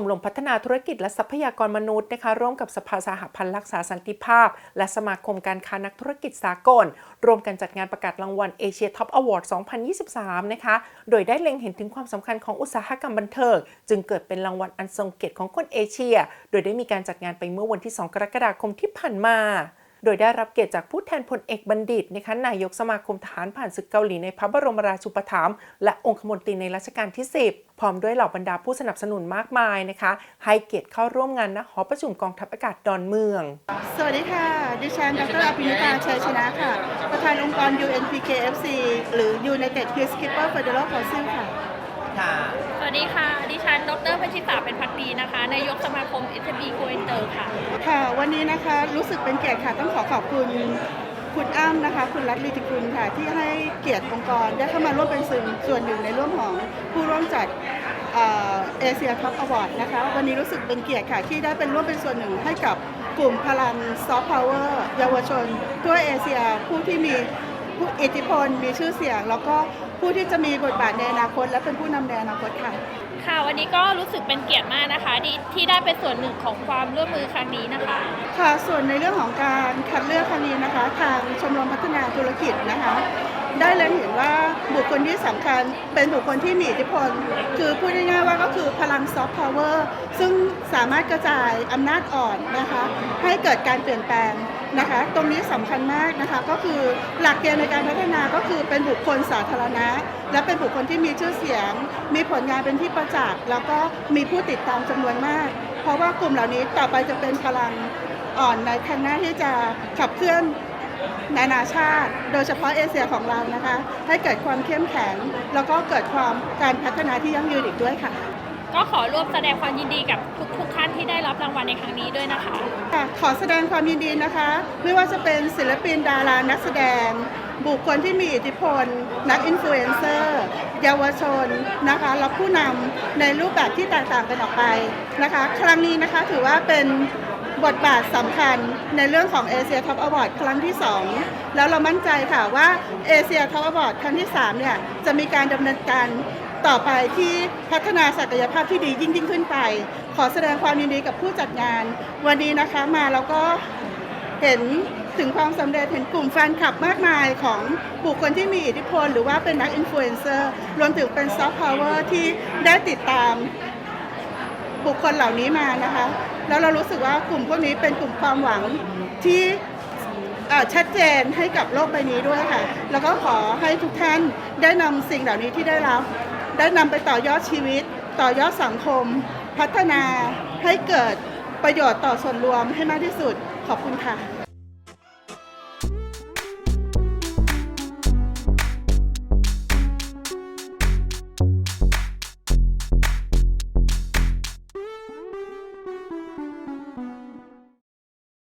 มรมพัฒนาธุรกิจและทรัพยากรมนุษย์นะคะร่วมกับสภาสหพันธ์รักษาสันติภาพ และสมาคมการค้านักธุรกิจสากลร่วมกันจัดงานประกาศรางวัลเอเชียท็อปอวอร์ด 2023 นะคะ โดยได้เล็งเห็นถึงความสำคัญของอุตสาหกรรมบันเทิงจึงเกิดเป็นรางวัลอันทรงเกียรติของคนเอเชีย โดยได้มีการจัดงานไปเมื่อวันที่ 2 กรกฎาคมที่ผ่านมา โดยได้รับเกียรติจากผู้แทนพลเอกบัณฑิตนะคะนายกสมาคมทหารผ่านศึกเกาหลีในพระบรมราชูปถัมภ์และองคมนตรีในรัชกาลที่ 10 พร้อมด้วยเหล่าบรรดาผู้สนับสนุนมากมายนะคะ ให้เกียรติเข้าร่วมงานณหอประชุมกองทัพอากาศดอนเมือง สวัสดีค่ะ ดิฉันดรอภินิตาชัยชนะค่ะ ประธานองค์กร UNPKFC หรือ United Peacekeeper Federal Council ค่ะ ค่ะ สวัสดีค่ะ ดิฉัน ดรพัชิตาเป็นพักดีนะคะ นายกสมาคม s อ b โกเอนเตอร์ค่ะ ค่ะ วันนี้นะคะรู้สึกเป็นเกียรติค่ะ ต้องขอขอบคุณคุณอ้ำนะคะ คุณรัตลีติคุณค่ะ ที่ให้เกียรติองค์กรได้เข้ามาร่วมเป็นส่วนส่วนหนึ่งในร่วมของผู้ร่วมจัดเอเชียท็อปอวอร์ดนะคะ วันนี้รู้สึกเป็นเกียรติค่ะ ที่ได้เป็นร่วมเป็นส่วนหนึ่งให้กับกลุ่มพลังซอฟต์พาวเวอร์เยาวชน ทั่วเอเชียผู้ที่มีผู้อิทธิพลมีชื่อเสียง แล้วก็ ผู้ที่จะมีบทบาทในอนาคต และเป็นผู้นำในอนาคตค่ะ ค่ะวันนี้ก็รู้สึกเป็นเกียรติมากนะคะที่ที่ได้เป็นส่วนหนึ่งของความร่วมมือครั้งนี้นะคะ ค่ะส่วนในเรื่องของการคัดเลือกครั้งนี้นะคะ ทางชมรมพัฒนาธุรกิจนะคะ ได้เลยเห็นว่าบุคคลที่สำคัญเป็นบุคคลที่มีอิทธิพล คือพูดง่ายๆว่าก็คือพลังซอฟต์พาวเวอร์ซึ่งสามารถกระจายอำนาจอ่อนนะคะให้เกิดการเปลี่ยนแปลงนะคะตรงนี้สำคัญมากนะคะก็คือหลักเกณฑ์ในการพัฒนาก็คือเป็นบุคคลสาธารณะ และเป็นบุคคลที่มีชื่อเสียง มีผลงานเป็นที่ประจักษ์แล้วก็มีผู้ติดตามจำนวนมาก เพราะว่ากลุ่มเหล่านี้ต่อไปจะเป็นพลังอ่อนในทางหน้าที่จะขับเคลื่อน นานาชาติ โดยเฉพาะเอเชียของเรานะคะ ให้เกิดความเข้มแข็ง แล้วก็เกิดความการพัฒนาที่ยั่งยืนอีกด้วยค่ะ ก็ขอร่วมแสดงความยินดีกับทุกทุกท่านที่ได้รับรางวัลในครั้งนี้ด้วยนะคะค่ะขอแสดงความยินดีนะคะ ไม่ว่าจะเป็นศิลปินดารานักแสดง บุคคลที่มีอิทธิพล นักอินฟลูเอนเซอร์ เยาวชนนะคะและผู้นำในรูปแบบที่แตกต่างกันออกไปนะคะ ครั้งนี้นะคะถือว่าเป็น บทบาทสำคัญในเรื่องของเอเชียท็อปอวอร์ดครั้งที่ 2 แล้วเรามั่นใจค่ะว่าเอเชียท็อปอวอร์ดครั้งที่ 3 เนี่ย จะมีการดำเนินการต่อไปที่พัฒนาศักยภาพที่ดียิ่งยิ่งขึ้นไป ขอแสดงความยินดีกับผู้จัดงาน วันนี้นะคะมาแล้วก็เห็นถึงความสำเร็จเห็นกลุ่มแฟนคลับมากมายของบุคคลที่มีอิทธิพล หรือว่าเป็นนักอินฟลูเอนเซอร์รวมถึงเป็นซอฟต์พาวเวอร์ที่ได้ติดตาม บุคคลเหล่านี้มานะคะ แล้วเรารู้สึกว่ากลุ่มพวกนี้เป็นกลุ่มความหวังที่ชัดเจนให้กับโลกใบนี้ด้วยค่ะ แล้วก็ขอให้ทุกท่านได้นำสิ่งเหล่านี้ที่ได้รับ ได้นำไปต่อยอดชีวิต ต่อยอดสังคม พัฒนาให้เกิดประโยชน์ต่อส่วนรวมให้มากที่สุดขอบคุณค่ะ